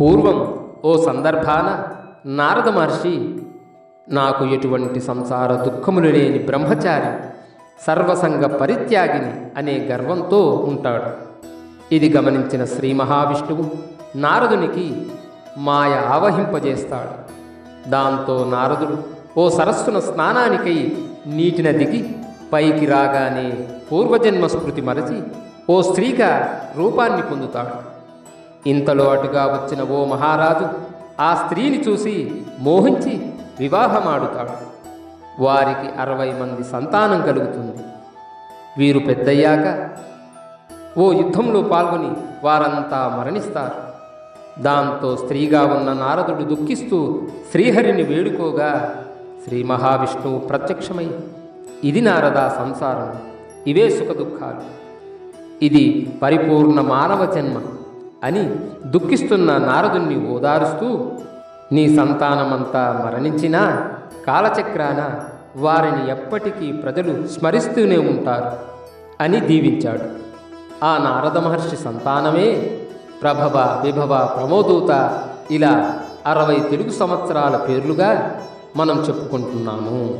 పూర్వం ఓ సందర్భాన నారద మహర్షి నాకు ఎటువంటి సంసార దుఃఖములు లేని బ్రహ్మచారి సర్వసంగ పరిత్యాగిని అనే గర్వంతో ఉంటాడు. ఇది గమనించిన శ్రీ మహావిష్ణువు నారదునికి మాయ ఆవహింపజేస్తాడు. దాంతో నారదుడు ఓ సరస్సున స్నానానికై నీటిన దిగి పైకి రాగానే పూర్వజన్మ స్మృతి మరచి ఓ స్త్రీగా రూపాన్ని పొందుతాడు. ఇంతలో అటుగా వచ్చిన ఓ మహారాజు ఆ స్త్రీని చూసి మోహించి వివాహమాడుతాడు. వారికి అరవై మంది సంతానం కలుగుతుంది. వీరు పెద్దయ్యాక ఓ యుద్ధంలో పాల్గొని వారంతా మరణిస్తారు. దాంతో స్త్రీగా ఉన్న నారదుడు దుఃఖిస్తూ శ్రీహరిని వేడుకోగా శ్రీ మహావిష్ణువు ప్రత్యక్షమై ఇది నారదా సంసారం ఇవే సుఖ దుఃఖాలు ఇది పరిపూర్ణ మానవ జన్మ. అని దుఃఖిస్తున్న నారదుణ్ణి ఓదారుస్తూ నీ సంతానమంతా మరణించినా కాలచక్రాన వారిని ఎప్పటికీ ప్రజలు స్మరిస్తూనే ఉంటారు అని దీవించాడు. ఆ నారద మహర్షి సంతానమే ప్రభవ విభవ ప్రమోదూత ఇలా అరవై తెలుగు సంవత్సరాల పేర్లుగా మనం చెప్పుకుంటున్నాము.